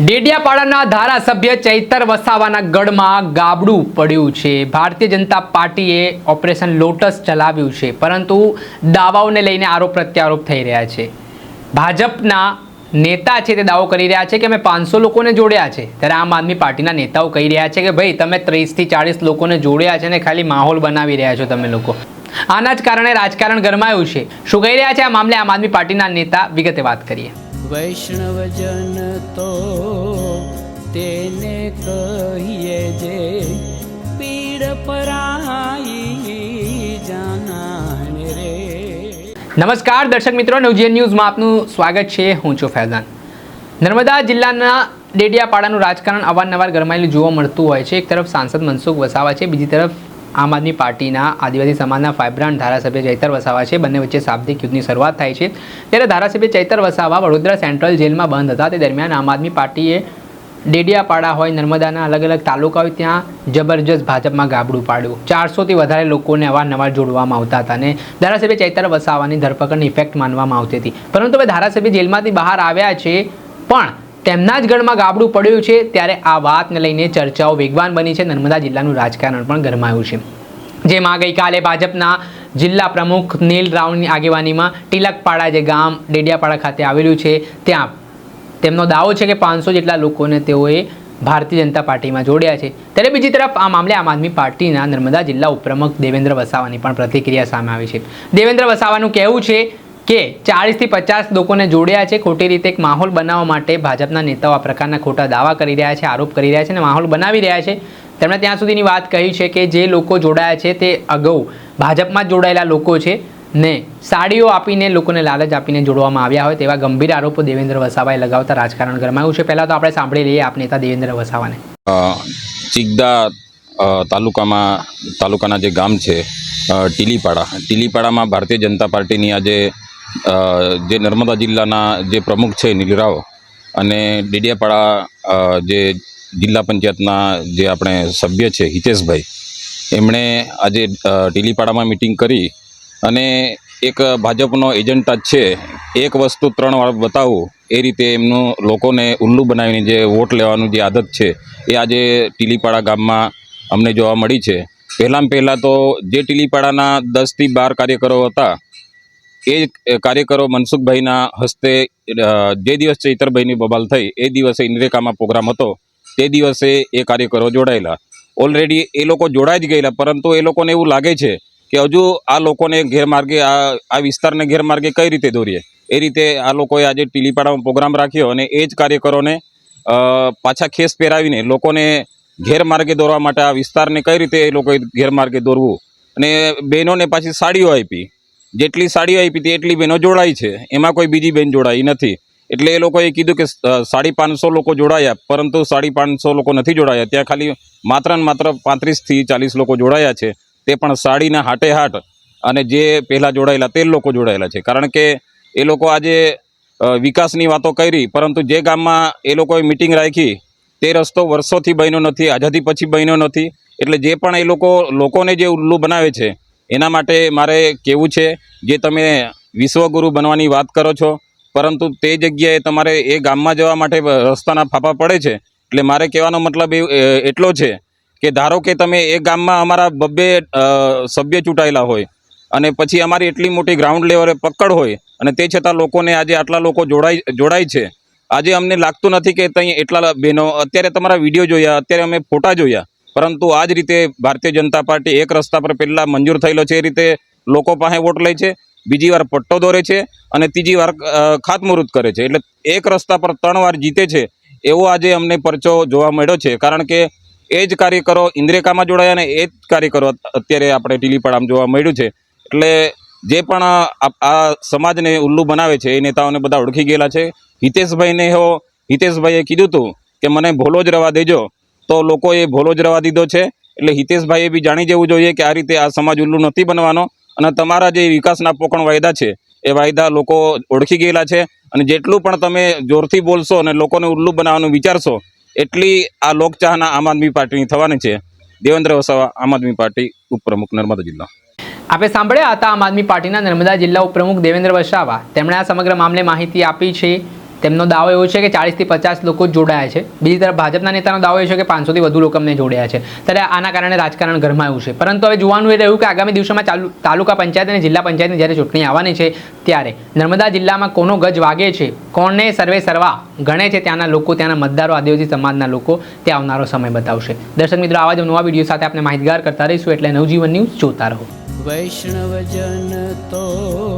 ડેડિયાપાડાના ધારાસભ્ય ચૈતર વસાવાના ગઢમાં ગાબડું પડ્યું છે. ભારતીય જનતા પાર્ટીએ ઓપરેશન લોટસ ચલાવ્યું છે, પરંતુ દાવાઓને લઈને આરોપ પ્રત્યારોપ થઈ રહ્યા છે. ભાજપના નેતા છે તે દાવો કરી રહ્યા છે કે અમે પાંચસો લોકોને જોડ્યા છે. ત્યારે આમ આદમી પાર્ટીના નેતાઓ કહી રહ્યા છે કે ભાઈ, તમે ત્રીસથી ચાળીસ લોકોને જોડ્યા છે ને ખાલી માહોલ બનાવી રહ્યા છો તમે લોકો. આના જ કારણે રાજકારણ ગરમાયું છે. શું કહી રહ્યા છે આ મામલે આમ આદમી પાર્ટીના નેતા? વિગતે વાત કરીએ. વૈષ્ણવજન તો તેને કહીએ જે પીડ પરાઈ જાનાને રે. નમસ્કાર, દર્શક મિત્રો, નવજીવન ન્યૂઝમાં આપનું સ્વાગત છે. હું છું ફૈઝાન. નર્મદા જિલ્લાના ડેડિયાપાડાનું રાજકારણ અવારનવાર ગરમાયેલું જોવા મળતું હોય છે. એક તરફ સાંસદ મનસુખ વસાવા છે, બીજી તરફ આમ આદમી પાર્ટીના આદિવાસી સમાજના ફાઇબ્રાન્ટ ધારાસભ્ય ચૈતર વસાવા છે. બંને વચ્ચે શાબ્દિક યુદ્ધની શરૂઆત થાય છે. ત્યારે ધારાસભ્ય ચૈતર વસાવા વડોદરા સેન્ટ્રલ જેલમાં બંધ હતા. તે દરમિયાન આમ આદમી પાર્ટીએ ડેડિયાપાડા હોય, નર્મદાના અલગ અલગ તાલુકા હોય, ત્યાં જબરજસ્ત ભાજપમાં ગાબડું પાડ્યું. ચારસોથી વધારે લોકોને અવારનવાર જોડવામાં આવતા હતા અને ધારાસભ્ય ચૈતર વસાવાની ધરપકડની ઇફેક્ટ માનવામાં આવતી હતી. પરંતુ હવે ધારાસભ્ય જેલમાંથી બહાર આવ્યા છે. પણ તેમના જ ગઢમાં ગાબડું પડ્યું છે ત્યારે આ વાતને લઈને ચર્ચાઓ વેગવાન બની છે. નર્મદા જિલ્લાનું રાજકારણ પણ ગરમાયું છે. જેમાં ગઈકાલે ભાજપના જિલ્લા પ્રમુખ નીલ રાવની આગેવાનીમાં ટીલકપાડા જે ગામ ડેડિયાપાડા ખાતે આવેલું છે, ત્યાં તેમનો દાવો છે કે પાંચસો જેટલા લોકોને તેઓએ ભારતીય જનતા પાર્ટીમાં જોડ્યા છે. ત્યારે બીજી તરફ આ મામલે આમ આદમી પાર્ટીના નર્મદા જિલ્લા ઉપપ્રમુખ દેવેન્દ્ર વસાવાની પણ પ્રતિક્રિયા સામે આવી છે. દેવેન્દ્ર વસાવાનું કહેવું છે કે ચાળીસથી પચાસ લોકોને જોડ્યા છે. ખોટી રીતે એક માહોલ બનાવવા માટે ભાજપના નેતાઓ આ પ્રકારના ખોટા દાવા કરી રહ્યા છે, આરોપ કરી રહ્યા છે અને માહોલ બનાવી રહ્યા છે. તેમણે ત્યાં સુધીની વાત કહી છે કે જે લોકો જોડાયા છે તે અગાઉ ભાજપમાં જોડાયેલા લોકો છે ને સાડીઓ આપીને લોકોને લાલચ આપીને જોડવામાં આવ્યા હોય તેવા ગંભીર આરોપો દેવેન્દ્ર વસાવાએ લગાવતા રાજકારણ ગરમાયું છે. પહેલાં તો આપણે સાંભળી લઈએ આપ નેતા દેવેન્દ્ર વસાવાને. ચિગદા તાલુકામાં, તાલુકાના જે ગામ છે ટીલીપાડા. ટીલીપાડામાં ભારતીય જનતા પાર્ટીની આજે જે નર્મદા જિલ્લાના જે પ્રમુખ છે નીલરાવ અને ડેડિયાપાડા જે જિલ્લા પંચાયતના જે આપણે સભ્ય છે હિતેશભાઈ, એમણે આજે ટીલીપાડામાં મિટિંગ કરી અને એક ભાજપનો એજન્ટા જ છે, એક વસ્તુ ત્રણ વાર બતાવવું એ રીતે એમનું લોકોને ઉલ્લુ બનાવીને જે વોટ લેવાનું જે આદત છે, એ આજે ટીલીપાડા ગામમાં અમને જોવા મળી છે. પહેલાં પહેલાં તો જે ટીલીપાડાના દસથી બાર કાર્યકરો હતા એ કાર્યકરો મનસુખભાઈના હસ્તે જે દિવસ ચૈતરભાઈની બબાલ થઈ, એ દિવસે ઇન્દ્રેકામાં પ્રોગ્રામ હતો, તે દિવસે એ કાર્યકરો જોડાયેલા. ઓલરેડી એ લોકો જોડાઈ જ ગયેલા, પરંતુ એ લોકોને એવું લાગે છે કે હજુ આ લોકોને ગેરમાર્ગે, આ આ વિસ્તારને ગેરમાર્ગે કઈ રીતે દોરીએ? એ રીતે આ લોકોએ આજે ટીલીપાડામાં પ્રોગ્રામ રાખ્યો અને એ જ કાર્યકરોને પાછા ખેસ પહેરાવીને લોકોને ગેરમાર્ગે દોરવા માટે આ વિસ્તારને કઈ રીતે એ લોકોએ ગેરમાર્ગે દોરવું? અને બહેનોને પાછી સાડીઓ આપી. જેટલી સાડીઓ આપી હતી, એટલી બહેનો જોડાઈ છે. એમાં કોઈ બીજી બહેન જોડાઈ નથી. એટલે એ લોકોએ કીધું કે સાડી પાંચસો લોકો જોડાયા, પરંતુ સાડી પાંચસો લોકો નથી જોડાયા. ત્યાં ખાલી માત્ર ને માત્ર પાંત્રીસથી ચાલીસ લોકો જોડાયા છે. તે પણ સાડીના હાટે હાટ અને જે પહેલાં જોડાયેલા તે લોકો જોડાયેલા છે. કારણ કે એ લોકો આજે વિકાસની વાતો કરી, પરંતુ જે ગામમાં એ લોકોએ મિટિંગ રાખી, તે રસ્તો વર્ષોથી બન્યો નથી, આઝાદી પછી બન્યો નથી. એટલે જે પણ એ લોકો, લોકોને જે ઉલ્લુ બનાવે છે એના માટે મારે કહેવું છે જે તમે વિશ્વગુરુ બનવાની વાત કરો છો, પરંતુ તે જગ્યાએ તમારે એ ગામમાં જવા માટે રસ્તાના ફાફા પડે છે. એટલે મારે કહેવાનો મતલબ એ એટલો છે કે ધારો કે તમે એ ગામમાં અમારા બબ્બે સભ્ય ચૂંટાયેલા હોય અને પછી અમારી એટલી મોટી ગ્રાઉન્ડ લેવલે પકડ હોય અને તે છતાં લોકોને આજે આટલા લોકો જોડાય જોડાય છે. આજે અમને લાગતું નથી કે ત્યાં એટલા બહેનો, અત્યારે તમારા વીડિયો જોયા, અત્યારે અમે ફોટા જોયા. પરંતુ આ જ રીતે ભારતીય જનતા પાર્ટી એક રસ્તા પર પહેલાં મંજૂર થયેલો છે એ રીતે લોકો પાસે વોટ લે છે, બીજી વાર પટ્ટો દોરે છે અને ત્રીજી વાર ખાતમુહૂર્ત કરે છે. એટલે એક રસ્તા પર ત્રણ વાર જીતે છે એવો આજે અમને પરચો જોવા મળ્યો છે. કારણ કે એ જ કાર્યકરો ઇન્દ્રેકામાં જોડાયા અને એ જ કાર્યકરો અત્યારે આપણે ટીલીપાડામાં જોવા મળ્યું છે. એટલે જે પણ આ સમાજને ઉલ્લુ બનાવે છે, એ નેતાઓને બધા ઓળખી ગયેલા છે. હિતેશભાઈને હો, હિતેશભાઈએ કીધું હતું કે મને ભોલો જ રવા દેજો. તો લોકોએ ભોલો જ રવા દીધો છે. એટલે હિતેશભાઈએ બી જાણી જવું જોઈએ કે આ રીતે આ સમાજ ઉલ્લુ નથી બનવાનો. અને તમારા જે વિકાસના પોકણ વાયદા છે, એ વાયદા લોકો ઓળખી ગયેલા છે. અને જેટલું પણ તમે જોરથી બોલશો અને લોકોને ઉલ્લુ બનાવવાનું વિચારશો, એટલી આ લોકચાહના આમ આદમી પાર્ટીની થવાની છે. દેવેન્દ્ર વસાવા આમ આદમી પાર્ટી ઉપપ્રમુખ નર્મદા જિલ્લા. આપણે સાંભળ્યા હતા આમ આદમી પાર્ટીના નર્મદા જિલ્લા ઉપપ્રમુખ દેવેન્દ્ર વસાવા. તેમણે આ સમગ્ર મામલે માહિતી આપી છે. તેમનો દાવો એવો છે કે ચાળીસથી પચાસ લોકો જોડાયા છે. બીજી તરફ ભાજપના નેતાનો દાવો એ છે કે પાંચસોથી વધુ લોકો અમને જોડાયા છે. ત્યારે આના કારણે રાજકારણ ગરમાયું છે. પરંતુ હવે જોવાનું એ રહ્યું કે આગામી દિવસોમાં ચાલુ તાલુકા પંચાયત અને જિલ્લા પંચાયતની જ્યારે ચૂંટણી આવવાની છે, ત્યારે નર્મદા જિલ્લામાં કોનો ગજ વાગે છે, કોને સર્વે સર્વા ગણે છે ત્યાંના લોકો, ત્યાંના મતદારો, આદિવાસી સમાજના લોકો તે આવનારો સમય બતાવશે. દર્શક મિત્રો, આવા જ નવા વીડિયો સાથે આપણે માહિતગાર કરતા રહીશું. એટલે નવજીવન ન્યૂઝ જોતા રહો. વૈષ્ણવજન તો